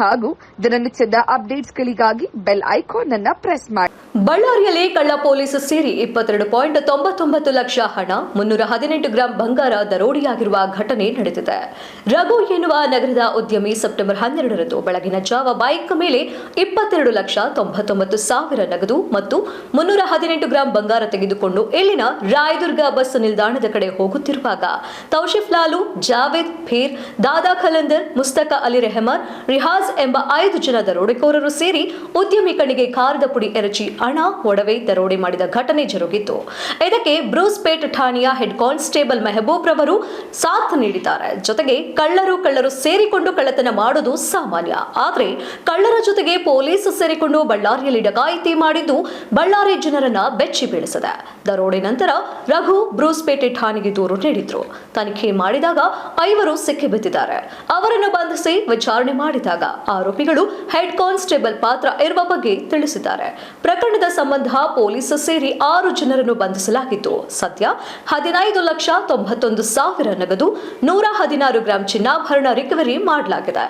ಹಾಗೂ ದಿನನಿತ್ಯದ ಅಪ್ಡೇಟ್ಸ್ಗಳಿಗಾಗಿ ಬೆಲ್ ಐಕಾನ್ ಅನ್ನ ಪ್ರೆಸ್ ಮಾಡಿ. ಬಳ್ಳಾರಿಯಲ್ಲಿ ಕಳ್ಳ ಪೊಲೀಸ್ ಸೇರಿ ಇಪ್ಪತ್ತೆರಡು ಪಾಯಿಂಟ್ ತೊಂಬತ್ತೊಂಬತ್ತು ಲಕ್ಷ ಹಣ, ಮುನ್ನೂರ ಹದಿನೆಂಟು ಗ್ರಾಂ ಬಂಗಾರ ದರೋಡೆಯಾಗಿರುವ ಘಟನೆ ನಡೆದಿದೆ. ರಘು ಎನ್ನುವ ನಗರದ ಉದ್ಯಮಿ ಸೆಪ್ಟೆಂಬರ್ ಹನ್ನೆರಡರಂದು ಬೆಳಗಿನ ಜಾವ ಬೈಕ್ ಮೇಲೆ ಇಪ್ಪತ್ತೆರಡು ಲಕ್ಷ ತೊಂಬತ್ತೊಂಬತ್ತು ಸಾವಿರ ನಗದು ಮತ್ತು ಮುನ್ನೂರ ಹದಿನೆಂಟು ಗ್ರಾಂ ಬಂಗಾರ ತೆಗೆದುಕೊಂಡು ಇಲ್ಲಿನ ರಾಯದುರ್ಗ ಬಸ್ ನಿಲ್ದಾಣದ ಕಡೆ ಹೋಗುತ್ತಿರುವಾಗ ತೌಶಿಫ್ ಲಾಲು, ಜಾವೇದ್ ಫೀರ್ ದಾದಾ ಖಲಂದರ್, ಮುಸ್ತಕ ಅಲಿ ರೆಹಮಾನ್, ರಿಹಾಜ್ ಎಂಬ ಐದು ಜನ ದರೋಡೆಕೋರರು ಸೇರಿ ಉದ್ಯಮಿ ಕಣಿಗೆ ಖಾರದ ಪುಡಿ ಎರಚಿ ಹಣ, ಒಡವೆ, ದರೋಡೆ ಮಾಡಿದ ಘಟನೆ ಜರುಗಿತ್ತು ಇದಕ್ಕೆ ಬ್ರೂಸ್ಪೇಟ್ ಠಾಣೆಯ ಹೆಡ್ ಕಾನ್ಸ್ಟೇಬಲ್ ಮೆಹಬೂಬ್ ರವರು ಸಾಥ್ ನೀಡಿದ್ದಾರೆ. ಜೊತೆಗೆ ಕಳ್ಳರು ಕಳ್ಳರು ಸೇರಿಕೊಂಡು ಕಳ್ಳತನ ಮಾಡೋದು ಸಾಮಾನ್ಯ. ಆದರೆ ಕಳ್ಳರ ಜೊತೆಗೆ ಪೊಲೀಸ್ ಸೇರಿಕೊಂಡು ಬಳ್ಳಾರಿಯಲ್ಲಿ ಡಕಾಯಿತಿ ಮಾಡಿದ್ದು ಬಳ್ಳಾರಿ ಜನರನ್ನ ಬೆಚ್ಚಿ ಬೀಳಿಸಿದೆ. ದರೋಡೆ ನಂತರ ರಘು ಬ್ರೂಸ್ಪೇಟೆ ಠಾಣೆಗೆ ದೂರು ನೀಡಿದ್ರು. ತನಿಖೆ ಮಾಡಿದಾಗ ಐವರು ಸಿಕ್ಕಿಬಿದ್ದಿದ್ದಾರೆ. ಅವರನ್ನು ಬಂಧಿಸಿ ವಿಚಾರಣೆ ಮಾಡಿದಾಗ ಆರೋಪಿಗಳು ಹೆಡ್ ಕಾನ್ಸ್ಟೇಬಲ್ ಪಾತ್ರ ಇರುವ ಬಗ್ಗೆ ತಿಳಿಸಿದ್ದಾರೆ. ಪ್ರಕರಣದ ಸಂಬಂಧ ಪೊಲೀಸ್ ಸೇರಿ ಆರು ಜನರನ್ನು ಬಂಧಿಸಲಾಗಿತ್ತು. ಸದ್ಯ ಹದಿನೈದು ಲಕ್ಷ ತೊಂಬತ್ತೊಂದು ಸಾವಿರ ನಗದು, ನೂರ ಹದಿನಾರು ಗ್ರಾಂ ಚಿನ್ನಾಭರಣ ರಿಕವರಿ ಮಾಡಲಾಗಿದೆ.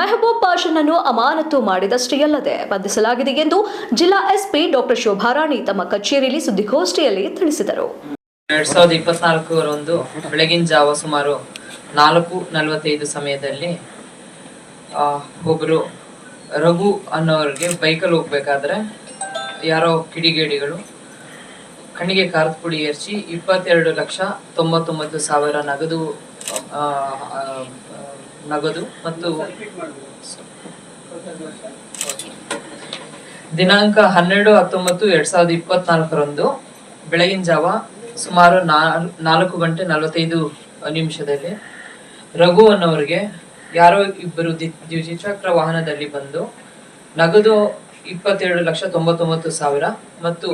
ಮೆಹಬೂಬ್ ಪಾಷನನ್ನು ಅಮಾನತು ಮಾಡಿದಷ್ಟೇ ಅಲ್ಲದೆ ಬಂಧಿಸಲಾಗಿದೆ ಎಂದು ಜಿಲ್ಲಾ ಎಸ್ಪಿ ಡಾಕ್ಟರ್ ಶೋಭಾರಾಣಿ ತಮ್ಮ ಕಚೇರಿಯಲ್ಲಿ ಸುದ್ದಿಗೋಷ್ಠಿಯಲ್ಲಿ ತಿಳಿಸಿದರು. ಎರಡ್ ಸಾವಿರದ ಇಪ್ಪತ್ನಾಲ್ಕರಂದು ಬೆಳಗಿನ ಜಾವ ಸುಮಾರು ನಾಲ್ಕು ನಲವತ್ತೈದು ಸಮಯದಲ್ಲಿ ಆ, ಒಬ್ರು ರಘು ಅನ್ನೋರಿಗೆ ಬೈಕಲ್ಲಿ ಹೋಗ್ಬೇಕಾದ್ರೆ ಯಾರೋ ಕಿಡಿಗೇಡಿಗಳು ಕಣ್ಣಿಗೆ ಕಾರದ ಪುಡಿ ಎರ್ಚಿ ಇಪ್ಪತ್ತೆರಡು ಲಕ್ಷ ತೊಂಬತ್ತೊಂಬತ್ತು ಸಾವಿರ ನಗದು ನಗದು ಮತ್ತು ದಿನಾಂಕ ಹನ್ನೆರಡು ಹತ್ತೊಂಬತ್ತು ಎರಡ್ ಸಾವಿರದ ಇಪ್ಪತ್ನಾಲ್ಕರಂದು ಬೆಳಗಿನ ಜಾವ ಸುಮಾರು ನಾಲ್- ನಾಲ್ಕು ಗಂಟೆ ನಲವತ್ತೈದು ನಿಮಿಷದಲ್ಲಿ ರಘು ಅನ್ನೋರಿಗೆ ಯಾರೋ ಇಬ್ಬರು ದ್ವಿಚಕ್ರ ವಾಹನದಲ್ಲಿ ಬಂದು ನಗದು ಇಪ್ಪತ್ತೆರಡು ಲಕ್ಷ ತೊಂಬತ್ತೊಂಬತ್ತು ಸಾವಿರ ಮತ್ತು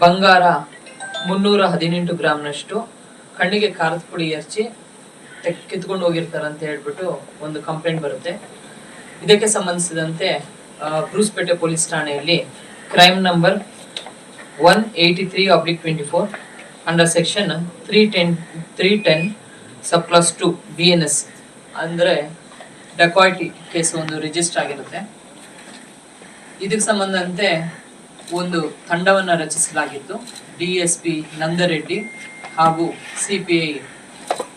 ಬಂಗಾರ ಮುನ್ನೂರ ಹದಿನೆಂಟು ಗ್ರಾಮ್ನಷ್ಟು ಕಣ್ಣಿಗೆ ಖಾರದ ಪುಡಿ ಎರಚಿ ಕಿತ್ಕೊಂಡು ಹೋಗಿರ್ತಾರೆ ಅಂತ ಹೇಳ್ಬಿಟ್ಟು ಒಂದು ಕಂಪ್ಲೇಂಟ್ ಬರುತ್ತೆ. ಇದಕ್ಕೆ ಸಂಬಂಧಿಸಿದಂತೆ ಬ್ರೂಸ್ಪೇಟೆ ಪೊಲೀಸ್ ಠಾಣೆಯಲ್ಲಿ crime number one eighty three oblique twenty four under section three ten three ten sub clause two B N S ಅಂದರೆ ಡಕಾಯಿಟಿ ಕೇಸ್ ಒಂದು ರಿಜಿಸ್ಟರ್ ಆಗಿರುತ್ತೆ. ಇದಕ್ಕೆ ಸಂಬಂಧಂತೆ ಒಂದು ತಂಡವನ್ನು ರಚಿಸಲಾಗಿತ್ತು. ಡಿ ಎಸ್ ಪಿ ನಂದರೆಡ್ಡಿ ಹಾಗೂ ಸಿ ಪಿ ಐ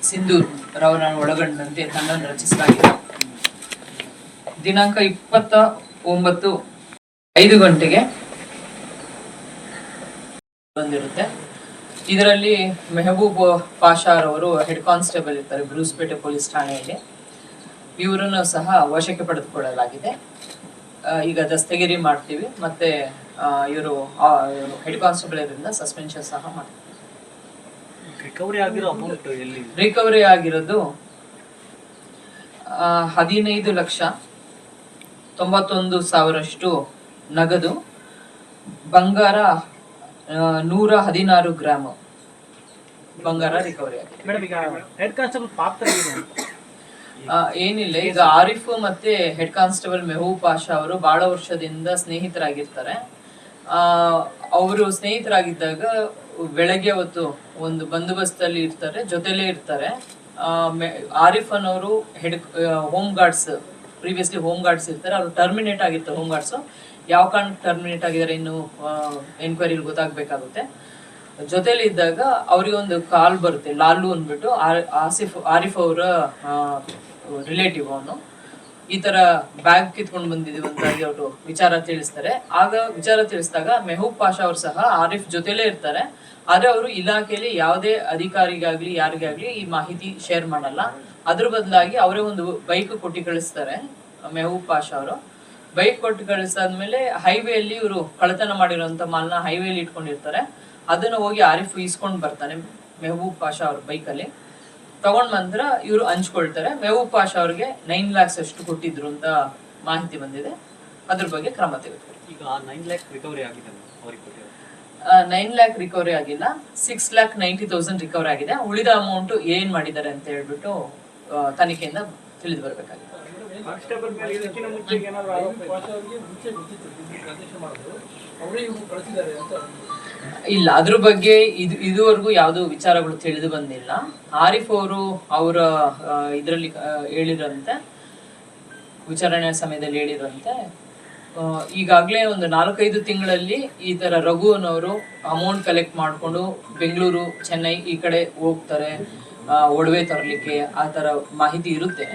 ಸಿಂಧೂರ್ ರವರನ್ನು ಒಳಗೊಂಡಂತೆ ತಂಡವನ್ನು ರಚಿಸಲಾಗಿದೆ. ದಿನಾಂಕ ಇಪ್ಪತ್ತ ಒಂಬತ್ತು ಐದು ಗಂಟೆಗೆ ಬಂದಿರುತ್ತೆ. ಇದರಲ್ಲಿ ಮೆಹಬೂಬ್ ಪಾಷಾರವರು ಹೆಡ್ ಕಾನ್ಸ್ಟೇಬಲ್ ಇರ್ತಾರೆ ಬ್ರೂಸ್ಪೇಟೆ ಪೊಲೀಸ್ ಠಾಣೆಯಲ್ಲಿ. ಇವರನ್ನು ಸಹ ವಶಕ್ಕೆ ಪಡೆದುಕೊಳ್ಳಲಾಗಿದೆ. ಈಗ ದಸ್ತಗಿರಿ ಮಾಡ್ತೀವಿ ಮತ್ತೆ ಇವರು ಹೆಡ್ ಕಾನ್ಸ್ಟೇಬಲ್ ಇದರಿಂದ ಸಸ್ಪೆನ್ಷನ್ ಸಹ ಮಾಡ್ತೀವಿ. ರಿಕವರಿ ಆಗಿರೋ ಅಮೌಂಟ್ ಎಲ್ಲಿ? ರಿಕವರಿ ಆಗಿರೋದು ಹದಿನೈದು ಲಕ್ಷ ತೊಂಬತ್ತೊಂದು ಸಾವಿರಷ್ಟು ನಗದು ಬಂಗಾರ ನೂರ ಹದಿನಾರು ಗ್ರಾಮ್. ಬಂಗಾರ ರಿಕವರಿ ಏನಿಲ್ಲ ಈಗ ಆರಿಫ್ ಮತ್ತೆ ಹೆಡ್ ಕಾನ್ಸ್ಟೇಬಲ್ ಮೆಹಬೂಬ್ ಪಾಷಾ ಅವರು ಬಹಳ ವರ್ಷದಿಂದ ಸ್ನೇಹಿತರಾಗಿರ್ತಾರೆ. ಆ ಅವರು ಸ್ನೇಹಿತರಾಗಿದ್ದಾಗ ಬೆಳಗ್ಗೆ ಹೊತ್ತು ಒಂದು ಬಂದೋಬಸ್ತಲ್ಲಿ ಇರ್ತಾರೆ ಜೊತೆಲೇ ಇರ್ತಾರೆ. ಆರಿಫ್ ಅನ್ನೋರು head home guards previously home guards ಇರ್ತಾರೆ. ಅವರು ಟರ್ಮಿನೇಟ್ ಆಗಿರ್ತಾರೆ ಹೋಮ್ ಗಾರ್ಡ್ಸ್ ಯಾವ ಕಾರಣ ಟರ್ಮಿನೇಟ್ ಆಗಿದ್ದಾರೆ ಇನ್ನು ಎನ್ಕ್ವೈರಿಲಿ ಗೊತ್ತಾಗ್ಬೇಕಾಗುತ್ತೆ. ಜೊತೆಲಿ ಇದ್ದಾಗ ಅವ್ರಿಗೆ ಒಂದು ಕಾಲ್ ಬರುತ್ತೆ, ಲಾಲು ಅಂದ್ಬಿಟ್ಟು ಆಸಿಫ್, ಆರಿಫ್ ಅವರ ರಿಲೇಟಿವ್ ಅವನು. ಈ ತರ ಬ್ಯಾಗ್ ಕಿತ್ಕೊಂಡು ಬಂದಿದೀವಿ ಅಂತ ಅವರು ವಿಚಾರ ತಿಳಿಸ್ತಾರೆ. ಆಗ ವಿಚಾರ ತಿಳಿಸಿದಾಗ ಮೆಹಬೂಬ್ ಪಾಷಾ ಅವರು ಸಹ ಆರಿಫ್ ಜೊತೆಲೇ ಇರ್ತಾರೆ. ಆದ್ರೆ ಅವರು ಇಲಾಖೆಯಲ್ಲಿ ಯಾವುದೇ ಅಧಿಕಾರಿಗಾಗ್ಲಿ, ಯಾರಿಗಾಗ್ಲಿ ಈ ಮಾಹಿತಿ ಶೇರ್ ಮಾಡಲ್ಲ. ಅದ್ರ ಬದಲಾಗಿ ಅವರೇ ಒಂದು ಬೈಕ್ ಕೊಟ್ಟಿ ಕಳಿಸ್ತಾರೆ, ಮೆಹಬೂಬ್ ಪಾಷಾ ಅವರು. ಬೈಕ್ ಕೊಟ್ಟು ಕಳಿಸಾದ್ಮೇಲೆ ಹೈವೇಲಿ ಇವರು ಕಳ್ಳತನ ಮಾಡಿರುವಂತ ಮಾಲ್ನ ಹೈವೇಲಿ ಇಟ್ಕೊಂಡಿರ್ತಾರೆ. ಅದನ್ನ ಹೋಗಿ ಆರಿಫ್ ಇಸ್ಕೊಂಡ್ ಬರ್ತಾನೆ ಮೆಹಬೂಬ್ ಪಾಷಾ ಅವ್ರ ಬೈಕಲ್ಲಿ. ತಗೊಂಡ್ ನಂತರ ಇವರು ಹಂಚ್ಕೊಳ್ತಾರೆ. ಮೆಹಬೂಬ್ ಪಾಷಾ ಅವ್ರಿಗೆ ನೈನ್ ಲ್ಯಾಕ್ಸ್ ಅಷ್ಟು ಕೊಟ್ಟಿದ್ರು ಅಂತ ಮಾಹಿತಿ ಬಂದಿದೆ. ಅದ್ರ ಬಗ್ಗೆ ಕ್ರಮ ತೆಗೆದುಕೊಳ್ಳಿ. ಈಗ ನೈನ್ ಲ್ಯಾಕ್ ರಿಕವರಿ ಆಗಿದೆ ನೈನ್ ಲ್ಯಾಕ್ ರಿಕವರಿ ಆಗಿಲ್ಲ. Six lakh ninety thousand recovery ಆಗಿದೆ. ಉಳಿದ ಅಮೌಂಟ್ ಏನ್ ಮಾಡಿದ್ದಾರೆ ಅಂತ ಹೇಳ್ಬಿಟ್ಟು ತನಿಖೆಯಿಂದ ತಿಳಿದು ಬರ್ಬೇಕಾಗಿದೆ ಕಾನ್ಸ್ಟೇಬಲ್ ಮೇಲೆ ಇದಕ್ಕಿಂತ ಮುಂಚೆ ಏನಾದ್ರು ಆರೋಪ ಇತ್ತಾ? ಅವರೇ ಇವ್ರು ಕಳಿಸಿದ್ದಾರೆ ಅಂತ ಇಲ್ಲ ಅದ್ರ ಬಗ್ಗೆ ಇದು ಇದುವರೆಗೂ ಯಾವುದು ವಿಚಾರಗಳು ತಿಳಿದು ಬಂದಿಲ್ಲ. ಆರಿಫ್ ಅವರು ಅವರ ಇದರಲ್ಲಿ ಹೇಳಿರಂತೆ ವಿಚಾರಣೆ ಸಮಯದಲ್ಲಿ ಹೇಳಿರಂತೆ ಈಗಾಗಲೇ ಒಂದು ನಾಲ್ಕೈದು ತಿಂಗಳಲ್ಲಿ ಈ ತರ ರಘು ಅನ್ನೋರು ಅಮೌಂಟ್ ಕಲೆಕ್ಟ್ ಮಾಡ್ಕೊಂಡು ಬೆಂಗಳೂರು ಚೆನ್ನೈ ಈ ಕಡೆ ಹೋಗ್ತಾರೆ ಒಡವೆ ತರಲಿಕ್ಕೆ ಆ ತರ ಮಾಹಿತಿ ಇರುತ್ತೆ.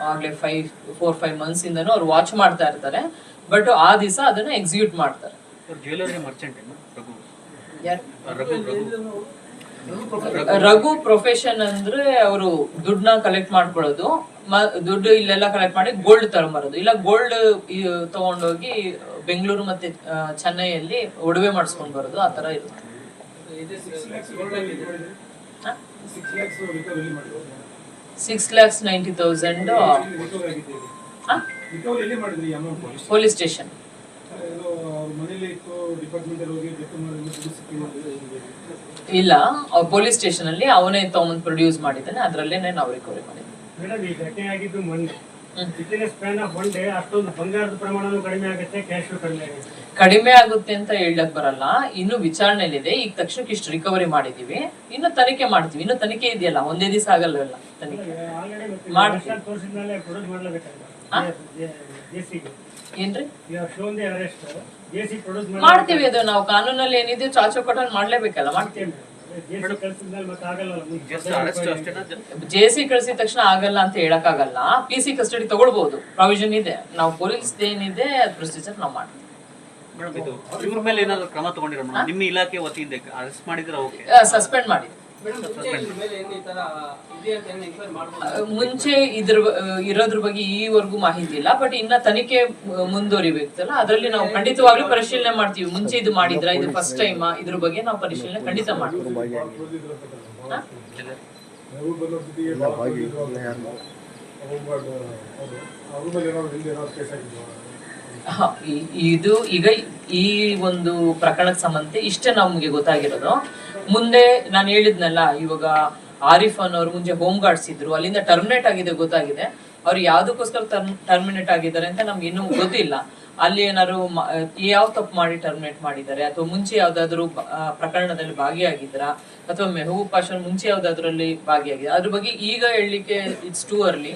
ಆಗ್ಲೇ ಫೈವ್ ಫೋರ್ ಫೈವ್ ಮಂತ್ಸ್ ಇಂದನೂ ಅವ್ರು ವಾಚ್ ಮಾಡ್ತಾ ಇರ್ತಾರೆ. ಬಟ್ ಆ ದಿವಸ ಅದನ್ನ ಎಕ್ಸಿಕ್ಯೂಟ್ ಮಾಡ್ತಾರೆ. ರಘು. ಯಾರು? ರಘು ರಘು. ರಘು ಪ್ರೊಫೆಷನ್ ಅಂದ್ರೆ ಅವರು ದುಡ್ಡನ್ನ ಕಲೆಕ್ಟ್ ಮಾಡ್ಕೊಳ್ಳೋದು. ಮ- ದುಡ್ಡು ಇಲ್ಲೆಲ್ಲ ಕಲೆಕ್ಟ್ ಮಾಡಿ ಗೋಲ್ಡ್ ತಗೊಂಬರೋದು. ಇಲ್ಲ ಗೋಲ್ಡ್ ತಗೊಂಡೋಗಿ ಬೆಂಗಳೂರು ಮತ್ತೆ ಚೆನ್ನೈಯಲ್ಲಿ ಒಡವೆ ಮಾಡಿಸ್ಕೊಂಡ್ ಬರೋದು. ಆ ತರ ಇರುತ್ತೆ. Six lakhs ninety thousand police station ಇಲ್ಲ ಪೊಲೀಸ್ ಸ್ಟೇಷನ್ ಅಲ್ಲಿ ಅವನೇ ತಗೊಂಡ್ ಪ್ರೊಡ್ಯೂಸ್ ಮಾಡಿದ್ದಾನೆ ಅದರಲ್ಲೇ ನಾವು ರಿಕವರಿ ಮಾಡಿದ್ವಿ within span of one day ಅಷ್ಟೊಂದು ಬಂಗಾರದ ಪ್ರಮಾಣನೂ ಕಡಿಮೆ ಆಗುತ್ತೆ ಕ್ಯಾಶು ಕಡಿಮೆ ಆಗುತ್ತೆ. ಕಡಿಮೆ ಆಗುತ್ತೆ ಅಂತ ಹೇಳಕ್ ಬರಲ್ಲ. ಇನ್ನು ವಿಚಾರಣೆಲಿದೆ ಈಗ ತಕ್ಷಣಕ್ಕೆ ಇಷ್ಟು ರಿಕವರಿ ಮಾಡಿದೀವಿ ಇನ್ನು ತನಿಖೆ ಮಾಡ್ತೀವಿ. ಇನ್ನು ತನಿಖೆ ಇದೆಯಲ್ಲ? ಒಂದೇ ದಿವಸ ಆಗಲ್ಲ ತನಿಖೆ? ಮಾಡ್ತೀವಿ. ಮತ್ತೆ ತೋರಿಸಿದ ಮೇಲೆ ಪ್ರೊಡ್ಯೂಸ್ ಮಾಡಲೇಬೇಕಾಗಿದೆ ಜೆ ಸಿಗೆ ಏನ್ರಿ? Shown the arrest J C ಮಾಡ್ತೀವಿ ಅದು. ನಾವು ಕಾನೂನಲ್ಲಿ ಏನಿದೆ ಕೊಟ್ಟು ಮಾಡ್ಲೇಬೇಕಲ್ಲ? ಮಾಡ್ತೀವಿ. ಜೆ ಸಿ ಕಳ್ಸಿದ ಆಗಲ್ಲ ತಕ್ಷಣ ಆಗಲ್ಲ ಅಂತ ಹೇಳಕ್ಕಾಗಲ್ಲ. ಪಿ ಸಿ ಕಸ್ಟಡಿ ತಗೊಳ್ಬಹುದು ಪ್ರಾವಿಷನ್ ಇದೆ. ನಾವು ಪೊಲೀಸ್ ಏನಿದೆ ಪ್ರೊಸೀಜರ್ ನಾವು ಮಾಡ್ತೀವಿ. ಇವ್ರ ಮೇಲೆ ಏನಾದ್ರು ಕ್ರಮ ತಗೊಂಡಿರೋ ನಿಮ್ ನಿಮ್ಮ ಇಲಾಖೆ ವತಿಯಿಂದ ಅರೆಸ್ಟ್ ಮಾಡಿದ್ರೆ? ಓಕೆ ಸಸ್ಪೆಂಡ್ ಮಾಡಿ ಮುಂಚೆ ಇದ್ರ ಇರೋದ್ರ ಬಗ್ಗೆ ಈವರೆಗೂ ಮಾಹಿತಿ ಇಲ್ಲ ಬಟ್ ಇನ್ನ ತನಿಖೆ ಮುಂದುವರಿಬೇಕಲ್ಲ ಅದರಲ್ಲಿ ನಾವು ಖಂಡಿತವಾಗ್ಲೂ ಪರಿಶೀಲನೆ ಮಾಡ್ತೀವಿ ಮುಂಚೆ ಇದು ಮಾಡಿದ್ರ ಇದು ಫಸ್ಟ್ ಟೈಮ್ ಇದ್ರ ಬಗ್ಗೆ ನಾವು ಪರಿಶೀಲನೆ ಖಂಡಿತ ಮಾಡ್ತೀವಿ ಅವ್ರು. ಮೇಲೆ ಏನಾದ್ರು ಹಿಂದೆ ಏನಾದ್ರು ಕೇಸ್ ಆಗಿದ್ವಾ ಇದು ಈಗ ಈ ಒಂದು ಪ್ರಕರಣಕ್ಕೆ ಸಂಬಂಧ ಇಷ್ಟೇ ನಮ್ಗೆ ಗೊತ್ತಾಗಿರೋದು. ಮುಂದೆ ನಾನು ಹೇಳಿದ್ನಲ್ಲ, ಇವಾಗ ಆರಿಫ್ ಅನ್ನೋರು ಮುಂಚೆ ಹೋಮ್ ಗಾರ್ಡ್ಸ್ ಇದ್ರು, ಅಲ್ಲಿಂದ ಟರ್ಮಿನೇಟ್ ಆಗಿದೆ ಗೊತ್ತಾಗಿದೆ. ಅವ್ರು ಯಾವ್ದಕ್ಕೋಸ್ಕರ ಟರ್ಮಿನೇಟ್ ಆಗಿದ್ದಾರೆ ಅಂತ ನಮ್ಗೆ ಇನ್ನೂ ಗೊತ್ತಿಲ್ಲ. ಅಲ್ಲಿ ಏನಾದ್ರು ಯಾವ ತಪ್ಪು ಮಾಡಿ ಟರ್ಮಿನೇಟ್ ಮಾಡಿದ್ದಾರೆ? ಅಥವಾ ಮುಂಚೆ ಯಾವ್ದಾದ್ರು ಪ್ರಕರಣದಲ್ಲಿ ಭಾಗಿಯಾಗಿದ್ರ? ಅಥವಾ ಮೆಹಬೂಬ್ ಪಾಷನ್ ಮುಂಚೆ ಯಾವ್ದಾದ್ರಲ್ಲಿ ಭಾಗಿಯಾಗಿದೆ ಅದ್ರ ಬಗ್ಗೆ ಈಗ ಹೇಳಲಿಕ್ಕೆ ಇಟ್ಸ್ ಟೂ ಅರ್ಲಿ